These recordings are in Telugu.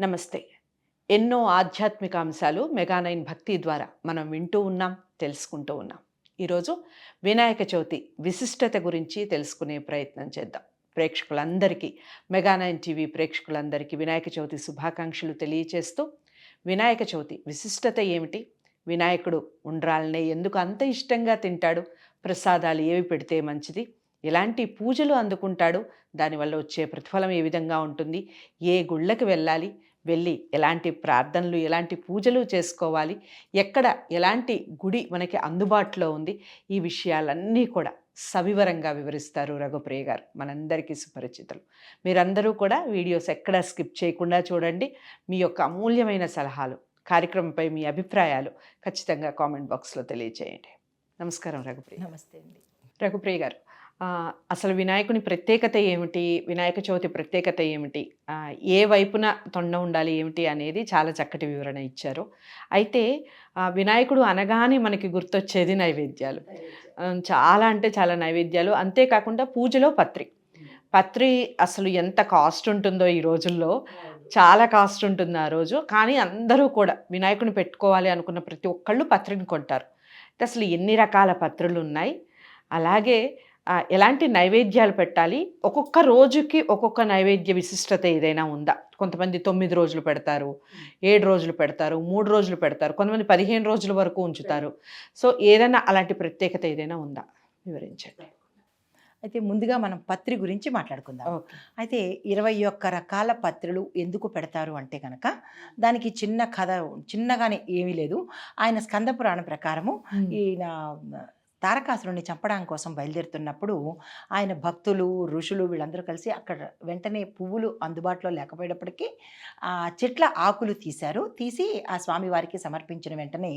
నమస్తే. ఎన్నో ఆధ్యాత్మిక అంశాలు మెగానైన్ భక్తి ద్వారా మనం వింటూ ఉన్నాం తెలుసుకుంటూ ఉన్నాం. ఈరోజు వినాయక చవితి విశిష్టత గురించి తెలుసుకునే ప్రయత్నం చేద్దాం. ప్రేక్షకులందరికీ మెగానైన్ టీవీ ప్రేక్షకులందరికీ వినాయక చవితి శుభాకాంక్షలు తెలియచేస్తూ వినాయక చవితి విశిష్టత ఏమిటి? వినాయకుడు ఉండ్రాలనే ఎందుకు అంత ఇష్టంగా తింటాడు? ప్రసాదాలు ఏవి పెడితే మంచిది? ఎలాంటి పూజలు అందుకుంటాడు దానివల్ల వచ్చే ప్రతిఫలం ఏ విధంగా ఉంటుంది? ఏ గుళ్ళకి వెళ్ళాలి? వెళ్ళి ఎలాంటి ప్రార్థనలు ఎలాంటి పూజలు చేసుకోవాలి? ఎక్కడ ఎలాంటి గుడి మనకి అందుబాటులో ఉంది? ఈ విషయాలన్నీ కూడా సవివరంగా వివరిస్తారు రఘుప్రియ గారు. మనందరికీ సుపరిచితులు. మీరందరూ కూడా వీడియోస్ ఎక్కడా స్కిప్ చేయకుండా చూడండి. మీ యొక్క అమూల్యమైన సలహాలు కార్యక్రమంపై మీ అభిప్రాయాలు ఖచ్చితంగా కామెంట్ బాక్స్లో తెలియజేయండి నమస్కారం రఘుప్రియ. నమస్తే అండి. రఘుప్రియ గారు అసలు వినాయకుని ప్రత్యేకత ఏమిటి? వినాయక చవితి ప్రత్యేకత ఏమిటి? ఏ వైపున తొండ ఉండాలి ఏమిటి అనేది చాలా చక్కటి వివరణ ఇచ్చారు. అయితే వినాయకుడు అనగానే మనకి గుర్తొచ్చేది నైవేద్యాలు. చాలా అంటే చాలా నైవేద్యాలు. అంతేకాకుండా పూజలో పత్రి. పత్రి అసలు ఎంత కాస్ట్ ఉంటుందో ఈ రోజుల్లో. చాలా కాస్ట్ ఉంటుంది ఆ రోజు. కానీ అందరూ కూడా వినాయకుని పెట్టుకోవాలి అనుకున్న ప్రతి ఒక్కళ్ళు పత్రిని కొంటారు. అసలు ఎన్ని రకాల పత్రులు ఉన్నాయి? అలాగే ఎలాంటి నైవేద్యాలు పెట్టాలి? ఒక్కొక్క రోజుకి ఒక్కొక్క నైవేద్య విశిష్టత ఏదైనా ఉందా? కొంతమంది తొమ్మిది రోజులు పెడతారు ఏడు రోజులు పెడతారు మూడు రోజులు పెడతారు కొంతమంది పదిహేను రోజుల వరకు ఉంచుతారు. సో ఏదైనా అలాంటి ప్రత్యేకత ఏదైనా ఉందా? వివరించండి. అయితే ముందుగా మనం పత్రి గురించి మాట్లాడుకుందాం. అయితే ఇరవై ఒక్క రకాల పత్రులు ఎందుకు పెడతారు అంటే కనుక దానికి చిన్న కథ చిన్నగానే ఏమీ లేదు. ఆయన స్కంద పురాణం ప్రకారము ఈయన తారకాసురుని చంపడం కోసం బయలుదేరుతున్నప్పుడు ఆయన భక్తులు ఋషులు వీళ్ళందరూ కలిసి అక్కడ వెంటనే పువ్వులు అందుబాటులో లేకపోయేటప్పటికీ ఆ చెట్ల ఆకులు తీశారు. తీసి ఆ స్వామివారికి సమర్పించిన వెంటనే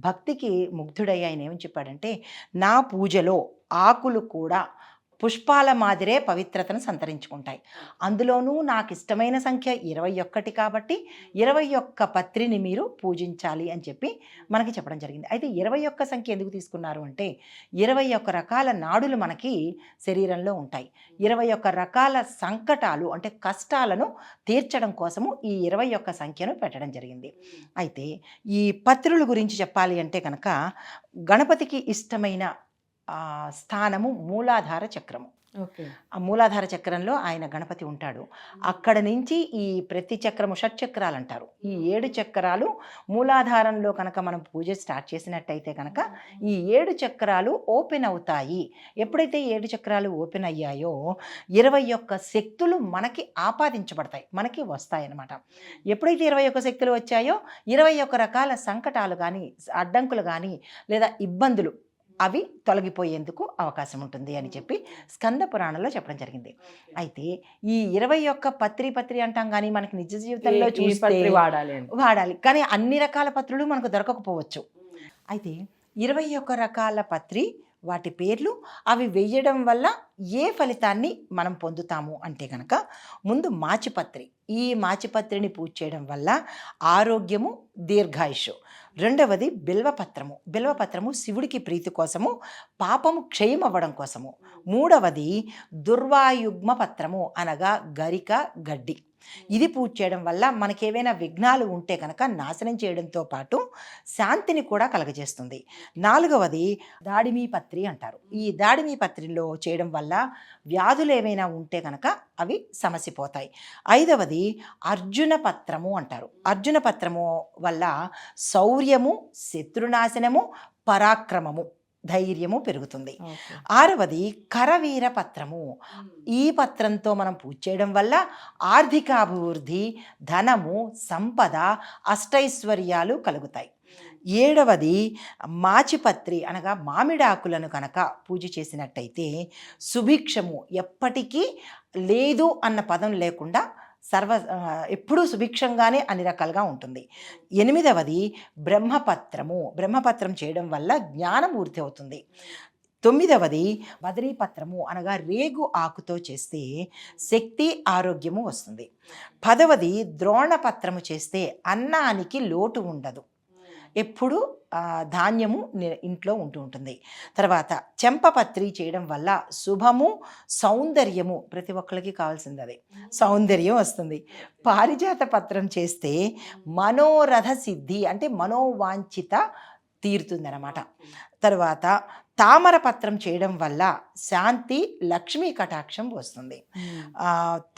భక్తికి ముగ్ధుడై ఆయన ఏమని చెప్పాడంటే నా పూజలో ఆకులు కూడా పుష్పాల మాదిరే పవిత్రతను సంతరించుకుంటాయి. అందులోనూ నాకు ఇష్టమైన సంఖ్య ఇరవై ఒక్కటి కాబట్టి ఇరవై ఒక్క పత్రిని మీరు పూజించాలి అని చెప్పి మనకి చెప్పడం జరిగింది. అయితే ఇరవై ఒక్క సంఖ్య ఎందుకు తీసుకున్నారు అంటే ఇరవై ఒక్క రకాల నాడులు మనకి శరీరంలో ఉంటాయి. ఇరవై ఒక్క రకాల సంకటాలు అంటే కష్టాలను తీర్చడం కోసము ఈ ఇరవై ఒక్క సంఖ్యను పెట్టడం జరిగింది. అయితే ఈ పత్రుల గురించి చెప్పాలి అంటే కనుక గణపతికి ఇష్టమైన స్థానము మూలాధార చక్రము. ఓకే. ఆ మూలాధార చక్రంలో ఆయన గణపతి ఉంటాడు. అక్కడ నుంచి ఈ ప్రతి చక్రము షట్చక్రాలు అంటారు ఈ ఏడు చక్రాలు మూలాధారంలో కనుక మనం పూజ స్టార్ట్ చేసినట్టయితే కనుక ఈ ఏడు చక్రాలు ఓపెన్ అవుతాయి. ఎప్పుడైతే ఏడు చక్రాలు ఓపెన్ అయ్యాయో ఇరవై ఒక్క శక్తులు మనకి ఆపాదించబడతాయి. మనకి వస్తాయి అన్నమాట ఎప్పుడైతే ఇరవై ఒక్క శక్తులు వచ్చాయో ఇరవై ఒక్క రకాల సంకటాలు కానీ అడ్డంకులు కానీ లేదా ఇబ్బందులు అవి తొలగిపోయేందుకు అవకాశం ఉంటుంది అని చెప్పి స్కంద పురాణంలో చెప్పడం జరిగింది. అయితే ఈ ఇరవై ఒక్క పత్రి పత్రి అంటాం కానీ మనకి నిజ జీవితంలో చూస్తే పత్రి వాడాలి వాడాలి. కానీ అన్ని రకాల పత్రులు మనకు దొరకకపోవచ్చు. అయితే ఇరవై ఒక్క రకాల పత్రి వాటి పేర్లు అవి వేయడం వల్ల ఏ ఫలితాన్ని మనం పొందుతాము అంటే కనుక ముందు మాచిపత్రి. ఈ మాచిపత్రిని పూజ చేయడం వల్ల ఆరోగ్యము దీర్ఘాయుషు. రెండవది బిల్వపత్రము. బిల్వపత్రము శివుడికి ప్రీతి కోసము పాపము క్షయం అవ్వడం కోసము. మూడవది దుర్వాయుగ్మ పత్రము అనగా గరిక గడ్డి. ఇది పూజ చేయడం వల్ల మనకేవైనా విఘ్నాలు ఉంటే కనుక నాశనం చేయడంతో పాటు శాంతిని కూడా కలగజేస్తుంది. నాలుగవది దాడిమీ పత్రి అంటారు. ఈ దాడిమీ పత్రిలో చేయడం వల్ల వ్యాధులు ఏవైనా ఉంటే కనుక అవి సమసిపోతాయి. ఐదవది అర్జున పత్రము అంటారు. అర్జున పత్రము వల్ల శౌర్యము శత్రునాశనము పరాక్రమము ధైర్యము పెరుగుతుంది. ఆరవది కరవీర పత్రము. ఈ పత్రంతో మనం పూజ చేయడం వల్ల ఆర్థికాభివృద్ధి ధనము సంపద అష్టైశ్వర్యాలు కలుగుతాయి. ఏడవది మాచిపత్రి అనగా మామిడాకులను కనుక పూజ చేసినట్టయితే సుభిక్షము ఎప్పటికీ లేదు అన్న పదం లేకుండా సర్వ ఎప్పుడూ సుభిక్షంగానే అన్ని రకాలుగా ఉంటుంది. ఎనిమిదవది బ్రహ్మపత్రము. బ్రహ్మపత్రం చేయడం వల్ల జ్ఞానమూర్తి అవుతుంది. తొమ్మిదవది బదరీపత్రము అనగా రేగు ఆకుతో చేస్తే శక్తి ఆరోగ్యము వస్తుంది. పదవది ద్రోణపత్రము చేస్తే అన్నానికి లోటు ఉండదు. ఎప్పుడు ధాన్యము ఇంట్లో ఉంటూ ఉంటుంది. తర్వాత చెంపపత్రి చేయడం వల్ల శుభము సౌందర్యము ప్రతి ఒక్కరికి కావాల్సింది అదే సౌందర్యం వస్తుంది. పారిజాత పత్రం చేస్తే మనోరథ సిద్ధి అంటే మనోవాంఛిత తీరుతుందన్నమాట. తర్వాత తామర పత్రం చేయడం వల్ల శాంతి లక్ష్మీ కటాక్షం వస్తుంది.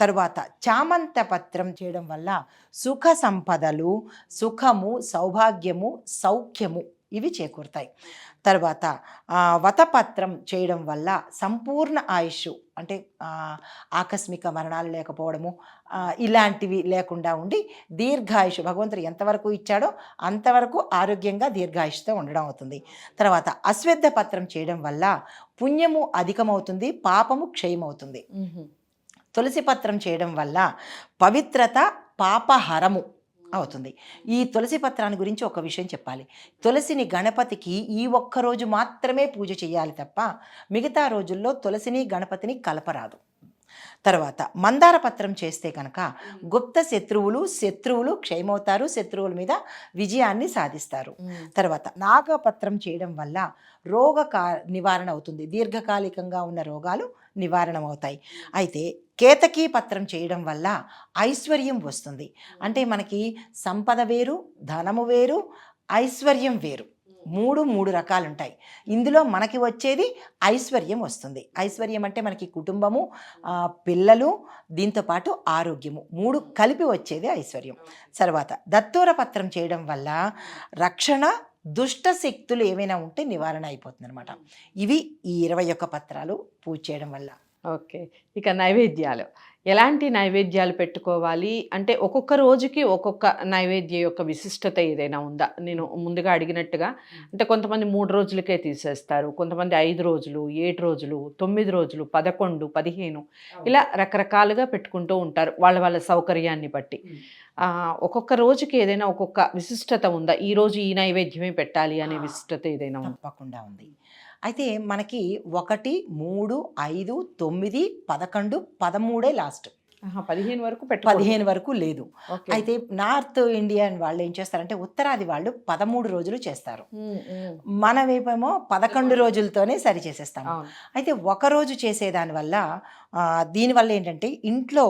తరువాత చామంత పత్రం చేయడం వల్ల సుఖ సంపదలు సుఖము సౌభాగ్యము సౌఖ్యము ఇవి చేకూరుతాయి. తర్వాత వతపత్రం చేయడం వల్ల సంపూర్ణ ఆయుష్ అంటే ఆకస్మిక మరణాలు లేకపోవడము ఇలాంటివి లేకుండా ఉండి దీర్ఘాయుష్ భగవంతుడు ఎంతవరకు ఇచ్చాడో అంతవరకు ఆరోగ్యంగా దీర్ఘాయుష్తో ఉండడం అవుతుంది. తర్వాత అశ్వద్ధ పత్రం చేయడం వల్ల పుణ్యము అధికమవుతుంది పాపము క్షయమవుతుంది. తులసి పత్రం చేయడం వల్ల పవిత్రత పాపహరము అవుతుంది. ఈ తులసి పత్రాన్ని గురించి ఒక విషయం చెప్పాలి. తులసిని గణపతికి ఈ ఒక్క రోజు మాత్రమే పూజ చేయాలి తప్ప మిగతా రోజుల్లో తులసిని గణపతిని కలపరాదు. తర్వాత మందార పత్రం చేస్తే కనుక గుప్త శత్రువులు శత్రువులు క్షయమవుతారు శత్రువుల మీద విజయాన్ని సాధిస్తారు. తర్వాత నాగపత్రం చేయడం వల్ల రోగ నివారణ అవుతుంది. దీర్ఘకాలికంగా ఉన్న రోగాలు నివారణ అవుతాయి అయితే కేతకీ పత్రం చేయడం వల్ల ఐశ్వర్యం వస్తుంది. అంటే మనకి సంపద వేరు ధనము వేరు ఐశ్వర్యం వేరు. మూడు మూడు రకాలు ఉంటాయి ఇందులో మనకి వచ్చేది ఐశ్వర్యం వస్తుంది. ఐశ్వర్యం అంటే మనకి కుటుంబము పిల్లలు దీంతోపాటు ఆరోగ్యము. మూడు కలిపి వచ్చేది ఐశ్వర్యం. తర్వాత దత్తూర పత్రం చేయడం వల్ల రక్షణ దుష్ట శక్తులు ఏమైనా ఉంటే నివారణ అయిపోతుంది అనమాట ఇవి ఈ ఇరవై ఒక్క పత్రాలు పూజ చేయడం వల్ల. ఓకే. ఇక నైవేద్యాలు. ఎలాంటి నైవేద్యాలు పెట్టుకోవాలి? అంటే ఒక్కొక్క రోజుకి ఒక్కొక్క నైవేద్యం యొక్క విశిష్టత ఏదైనా ఉందా? నేను ముందుగా అడిగినట్టుగా అంటే కొంతమంది మూడు రోజులకే తీసేస్తారు. కొంతమంది ఐదు రోజులు ఏడు రోజులు తొమ్మిది రోజులు పదకొండు పదిహేను ఇలా రకరకాలుగా పెట్టుకుంటూ ఉంటారు వాళ్ళ వాళ్ళ సౌకర్యాన్ని బట్టి. ఒక్కొక్క రోజుకి ఏదైనా ఒక్కొక్క విశిష్టత ఉందా? ఈ రోజు ఈ నైవేద్యమే పెట్టాలి అనే విశిష్టత ఏదైనా తప్పకుండా ఉంది. అయితే మనకి ఒకటి మూడు ఐదు తొమ్మిది పదకొండు పదమూడే లాస్ట్. పదిహేను వరకు పదిహేను వరకు లేదు. అయితే నార్త్ ఇండియన్ వాళ్ళు ఏం చేస్తారంటే ఉత్తరాది వాళ్ళు పదమూడు రోజులు చేస్తారు. మన వైపేమో పదకొండు రోజులతోనే సరి చేసేస్తాము అయితే ఒక రోజు చేసేదాని వల్ల దీనివల్ల ఏంటంటే ఇంట్లో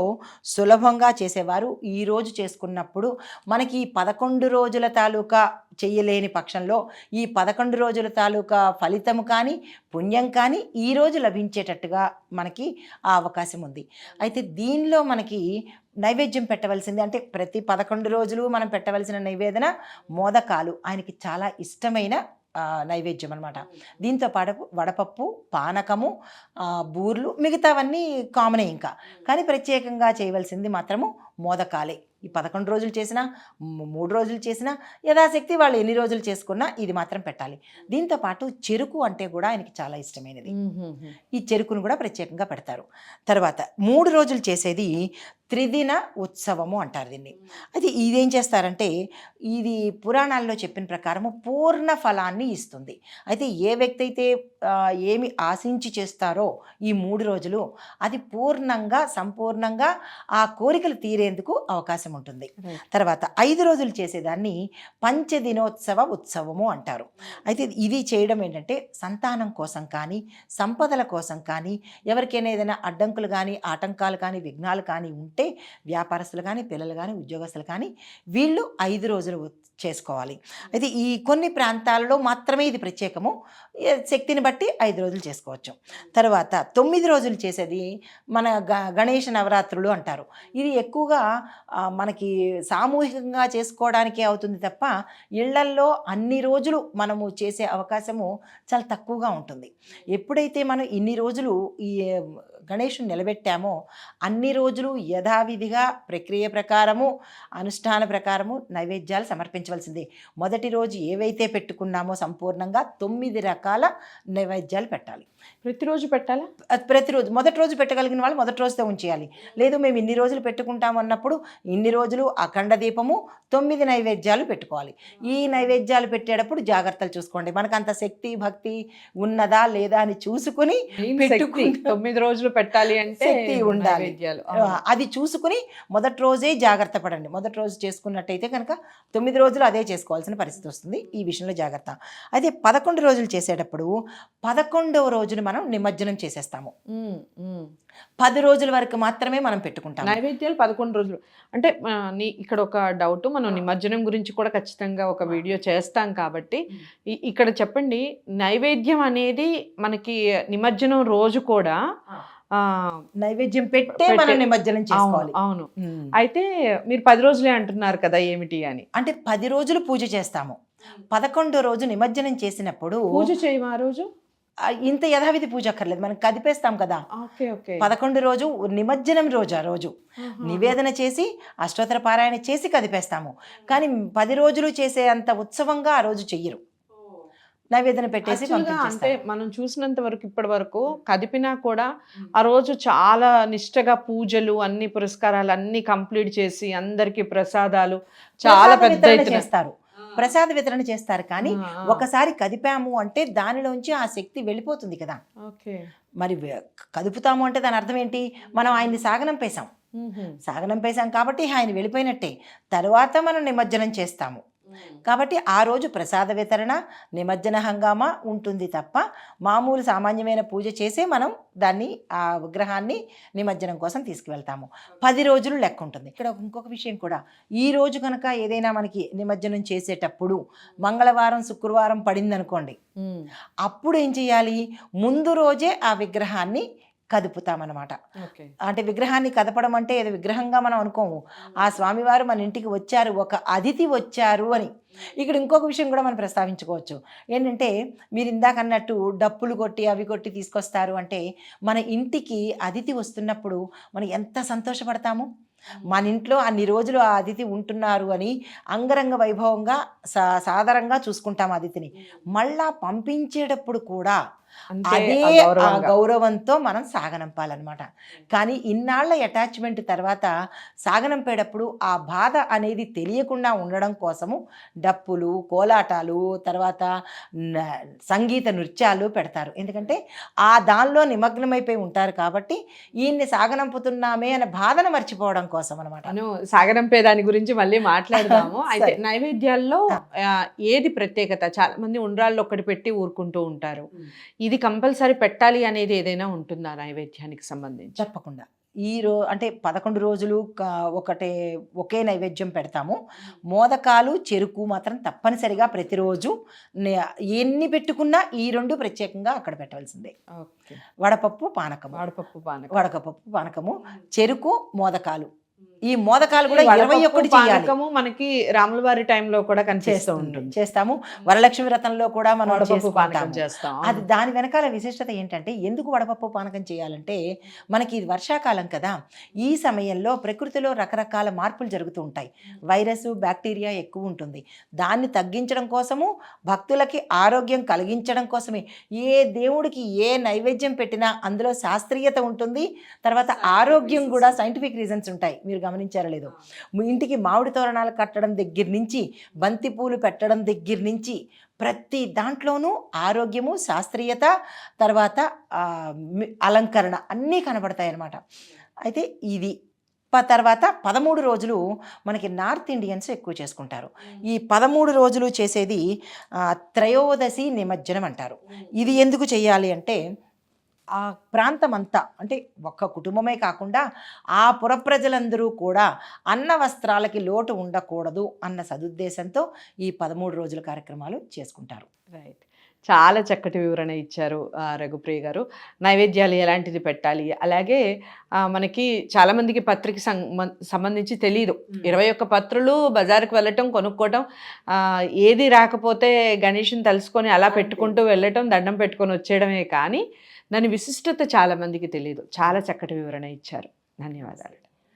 సులభంగా చేసేవారు ఈరోజు చేసుకున్నప్పుడు మనకి ఈ పదకొండు రోజుల తాలూకా చేయలేని పక్షంలో ఈ పదకొండు రోజుల తాలూకా ఫలితం కానీ పుణ్యం కానీ ఈ రోజు లభించేటట్టుగా మనకి ఆ అవకాశం ఉంది. అయితే దీనిలో మనకి నైవేద్యం పెట్టవలసింది అంటే ప్రతి పదకొండు రోజులు మనం పెట్టవలసిన నైవేదన మోదకాలు. ఆయనకి చాలా ఇష్టమైన నైవేద్యం అనమాట దీంతో పాటు వడపప్పు పానకము బూర్లు మిగతావన్నీ కామనే ఇంకా. కానీ ప్రత్యేకంగా చేయవలసింది మాత్రము మోదకాలే. ఈ పదకొండు రోజులు చేసినా మూడు రోజులు చేసినా యథాశక్తి వాళ్ళు ఎన్ని రోజులు చేసుకున్నా ఇది మాత్రం పెట్టాలి. దీంతో పాటు చెరుకు అంటే కూడా ఆయనకి చాలా ఇష్టమైనది. ఈ చెరుకును కూడా ప్రత్యేకంగా పెడతారు. తర్వాత మూడు రోజులు చేసేది త్రిదిన ఉత్సవము అంటారు దీన్ని. అది ఇదేం చేస్తారంటే ఇది పురాణాల్లో చెప్పిన ప్రకారము పూర్ణ ఫలాన్ని ఇస్తుంది. అయితే ఏ వ్యక్తి అయితే ఏమి ఆశించి చేస్తారో ఈ మూడు రోజులు అది పూర్ణంగా సంపూర్ణంగా ఆ కోరికలు తీరేందుకు అవకాశం ఉంటుంది. తర్వాత ఐదు రోజులు చేసేదాన్ని పంచదినోత్సవ ఉత్సవము అంటారు అయితే ఇది చేయడం ఏంటంటే సంతానం కోసం కానీ సంపదల కోసం కానీ ఎవరికైనా ఏదైనా అడ్డంకులు కానీ ఆటంకాలు కానీ విఘ్నాలు కానీ ఉంటే వ్యాపారస్తులు కానీ పిల్లలు కానీ ఉద్యోగస్తులు కానీ వీళ్ళు ఐదు రోజులు చేసుకోవాలి. అయితే ఈ కొన్ని ప్రాంతాలలో మాత్రమే ఇది ప్రత్యేకము. శక్తిని బట్టి ఐదు రోజులు చేసుకోవచ్చు. తర్వాత తొమ్మిది రోజులు చేసేది మన గ గణేష నవరాత్రులు అంటారు. ఇది ఎక్కువగా మనకి సామూహికంగా చేసుకోవడానికే అవుతుంది తప్ప ఇళ్ళల్లో అన్ని రోజులు మనము చేసే అవకాశము చాలా తక్కువగా ఉంటుంది. ఎప్పుడైతే మనం ఇన్ని రోజులు ఈ గణేషుని నిలబెట్టామో అన్ని రోజులు యథావిధిగా ప్రక్రియ ప్రకారము అనుష్ఠాన ప్రకారము నైవేద్యాలు సమర్పించవలసిందే. మొదటి రోజు ఏవైతే పెట్టుకున్నామో సంపూర్ణంగా తొమ్మిది రకాల నైవేద్యాలు పెట్టాలి. ప్రతిరోజు పెట్టాలా? ప్రతిరోజు మొదటి రోజు పెట్టగలిగిన వాళ్ళు మొదటి రోజుతో ఉంచేయాలి. లేదు మేము ఇన్ని రోజులు పెట్టుకుంటాం అన్నప్పుడు ఇన్ని రోజులు అఖండ దీపము తొమ్మిది నైవేద్యాలు పెట్టుకోవాలి. ఈ నైవేద్యాలు పెట్టేటప్పుడు జాగ్రత్తలు చూసుకోండి. మనకు అంత శక్తి భక్తి ఉన్నదా లేదా అని చూసుకుని శక్తి పెట్టుకుంటా- తొమ్మిది రోజులు పెట్టాలి అంటే శక్తి ఉండాలి. అది చూసుకుని మొదటి రోజే జాగ్రత్త పడండి. మొదటి రోజు చేసుకున్నట్టయితే కనుక తొమ్మిది రోజులు అదే చేసుకోవాల్సిన పరిస్థితి వస్తుంది. ఈ విషయంలో జాగ్రత్త. అయితే పదకొండు రోజులు చేసేటప్పుడు పదకొండవ రోజున మనం నిమజ్జనం చేసేస్తాము. పది రోజుల వరకు మాత్రమే మనం పెట్టుకుంటాం. నైవేద్యాలు పదకొండు రోజులు. అంటే నీ ఇక్కడ ఒక డౌట్ మనం నిమజ్జనం గురించి కూడా ఖచ్చితంగా ఒక వీడియో చేస్తాం కాబట్టి ఇక్కడ చెప్పండి నైవేద్యం అనేది మనకి నిమజ్జనం రోజు కూడా ఆ, నైవేద్యం పెట్టే మనం నిమజ్జనం చేసుకోవాలి. అవును. అయితే మీరు పది రోజులే అంటున్నారు కదా ఏమిటి అని. అంటే పది రోజులు పూజ చేస్తాము. పదకొండో రోజు నిమజ్జనం చేసినప్పుడు పూజ చేయము ఆ రోజు? ఇంత యథావిధి పూజ అక్కర్లేదు. మనం కదిపేస్తాం కదా. పదకొండు రోజు నిమజ్జనం రోజు ఆ రోజు. నివేదన చేసి అష్టోత్తర పారాయణ చేసి కదిపేస్తాము. కానీ పది రోజులు చేసే అంత ఉత్సవంగా ఆ రోజు చెయ్యరు. నైవేదన పెట్టేసి అంటే మనం చూసినంత వరకు ఇప్పటి వరకు కదిపినా కూడా ఆ రోజు చాలా నిష్టగా పూజలు అన్ని పురస్కారాలు అన్ని కంప్లీట్ చేసి అందరికి ప్రసాదాలు చాలా పెద్ద చేస్తారు. ప్రసాద వితరణ చేస్తారు. కానీ. ఒకసారి కదిపాము అంటే దానిలోంచి ఆ శక్తి వెళ్ళిపోతుంది కదా. మరి కదుపుతాము అంటే దాని అర్థం ఏంటి? మనం ఆయన్ని సాగనంపేశాం మ్మ్హ్మ్. సాగనంపేశాం కాబట్టి ఆయన వెళ్ళిపోయినట్టే. తర్వాత మనం నిమజ్జనం చేస్తాము. కాబట్టి ఆ రోజు ప్రసాద వితరణ నిమజ్జన హంగామా ఉంటుంది తప్ప మామూలు సామాన్యమైన పూజ చేసే మనం దాన్ని ఆ విగ్రహాన్ని నిమజ్జనం కోసం తీసుకువెళ్తాము. పది రోజులు లెక్క ఉంటుంది. ఇక్కడ ఇంకొక విషయం కూడా ఈ రోజు కనుక ఏదైనా మనకి నిమజ్జనం చేసేటప్పుడు మంగళవారం శుక్రవారం పడింది అనుకోండి మ్మ్. అప్పుడు ఏం చేయాలి? ముందు రోజే ఆ విగ్రహాన్ని కదుపుతామన్నమాట. ఓకే. అంటే విగ్రహాన్ని కదపడం అంటే ఏదో విగ్రహంగా మనం అనుకోము. ఆ స్వామివారు మన ఇంటికి వచ్చారు ఒక అతిథి వచ్చారు అని. ఇక్కడ ఇంకొక విషయం కూడా మనం ప్రస్తావించుకోవచ్చు. ఏంటంటే మీరు ఇందాక అన్నట్టు డప్పులు కొట్టి అవి కొట్టి తీసుకొస్తారు అంటే మన ఇంటికి అతిథి వస్తున్నప్పుడు మనం ఎంత సంతోషపడతాము? మన ఇంట్లో అన్ని రోజులు ఆ అతిథి ఉంటున్నారు అని అంగరంగ వైభవంగా సా సాధారణంగా చూసుకుంటాం అతిథిని. మళ్ళా పంపించేటప్పుడు కూడా అదే ఆ. గౌరవంతో మనం సాగనంపాలన్నమాట. కానీ ఇన్నాళ్ళ అటాచ్మెంట్ తర్వాత సాగనంపేటప్పుడు ఆ బాధ అనేది తెలియకుండా ఉండడం కోసము డప్పులు కోలాటాలు తర్వాత సంగీత నృత్యాలు పెడతారు. ఎందుకంటే ఆ దానిలో నిమగ్నమైపోయి ఉంటారు కాబట్టి ఈయన్ని సాగనంపుతున్నామే అనే బాధను మర్చిపోవడం కోసం అనమాట అను సాగరంపే దాని గురించి మళ్ళీ మాట్లాడదాము. అయితే. నైవేద్యాల్లో ఏది ప్రత్యేకత? చాలా మంది ఉండ్రాళ్ళు ఒక్కటి పెట్టి ఊరుకుంటూ ఉంటారు. ఇది కంపల్సరీ పెట్టాలి అనేది ఏదైనా ఉంటుందా నైవేద్యానికి సంబంధించి? తప్పకుండా. ఈ రో అంటే పదకొండు రోజులు ఒకటే ఒకే నైవేద్యం పెడతాము. మోదకాలు చెరుకు మాత్రం తప్పనిసరిగా ప్రతిరోజు ఎన్ని పెట్టుకున్నా ఈ రెండు ప్రత్యేకంగా అక్కడ పెట్టవలసిందే. వడపప్పు పానకము. వాడపప్పు పానకం. వడకపప్పు పానకము చెరుకు మోదకాలు. ఈ మోదకాలు కూడా ఇరవై ఒకటి పానకము మనకి రాముల వారి టైంలో కూడా కనిపిస్తూ. ఉంటుంది. చేస్తాము. వరలక్ష్మి వ్రతంలో కూడా మనం వడపప్పు పానకం చేస్తాం. అది దాని వెనకాల విశిష్టత ఏంటంటే ఎందుకు వడపప్పు పానకం చేయాలంటే మనకి ఇది వర్షాకాలం కదా. ఈ సమయంలో ప్రకృతిలో రకరకాల మార్పులు జరుగుతూ ఉంటాయి. వైరస్ బ్యాక్టీరియా ఎక్కువ ఉంటుంది. దాన్ని తగ్గించడం కోసము భక్తులకి ఆరోగ్యం కలిగించడం కోసమే. ఏ దేవుడికి ఏ నైవేద్యం పెట్టినా అందులో శాస్త్రీయత ఉంటుంది. తర్వాత ఆరోగ్యం కూడా సైంటిఫిక్ రీజన్స్ ఉంటాయి. మీరు గమనించారో లేదో. మీ ఇంటికి మామిడి తోరణాలు కట్టడం దగ్గర నుంచి బంతి పూలు పెట్టడం దగ్గర నుంచి ప్రతి దాంట్లోనూ ఆరోగ్యము శాస్త్రీయత తర్వాత అలంకరణ అన్నీ కనబడతాయి అన్నమాట అయితే ఇది ప- తర్వాత పదమూడు రోజులు మనకి నార్త్ ఇండియన్స్ ఎక్కువ చేసుకుంటారు. ఈ పదమూడు రోజులు చేసేది త్రయోదశి నిమజ్జనం అంటారు. ఇది ఎందుకు చేయాలి అంటే ఆ ప్రాంతం అంతా అంటే ఒక్క కుటుంబమే కాకుండా ఆ పుర ప్రజలందరూ కూడా అన్న వస్త్రాలకి లోటు ఉండకూడదు అన్న సదుద్దేశంతో ఈ పదమూడు రోజుల కార్యక్రమాలు చేసుకుంటారు. రైట్. చాలా చక్కటి వివరణ ఇచ్చారు రఘుప్రియ గారు. నైవేద్యాలు ఎలాంటిది పెట్టాలి? అలాగే మనకి చాలా మందికి పత్రిక సంబంధించి తెలియదు ఇరవై ఒక్క పత్రులు బజార్కి వెళ్ళటం కొనుక్కోవటం ఏది రాకపోతే గణేష్ని తలుసుకొని అలా పెట్టుకుంటూ వెళ్ళటం దండం పెట్టుకొని వచ్చేయడమే కానీ దాని విశిష్టత చాలా మందికి తెలియదు చాలా చక్కటి వివరణ ఇచ్చారు. ధన్యవాదాలు.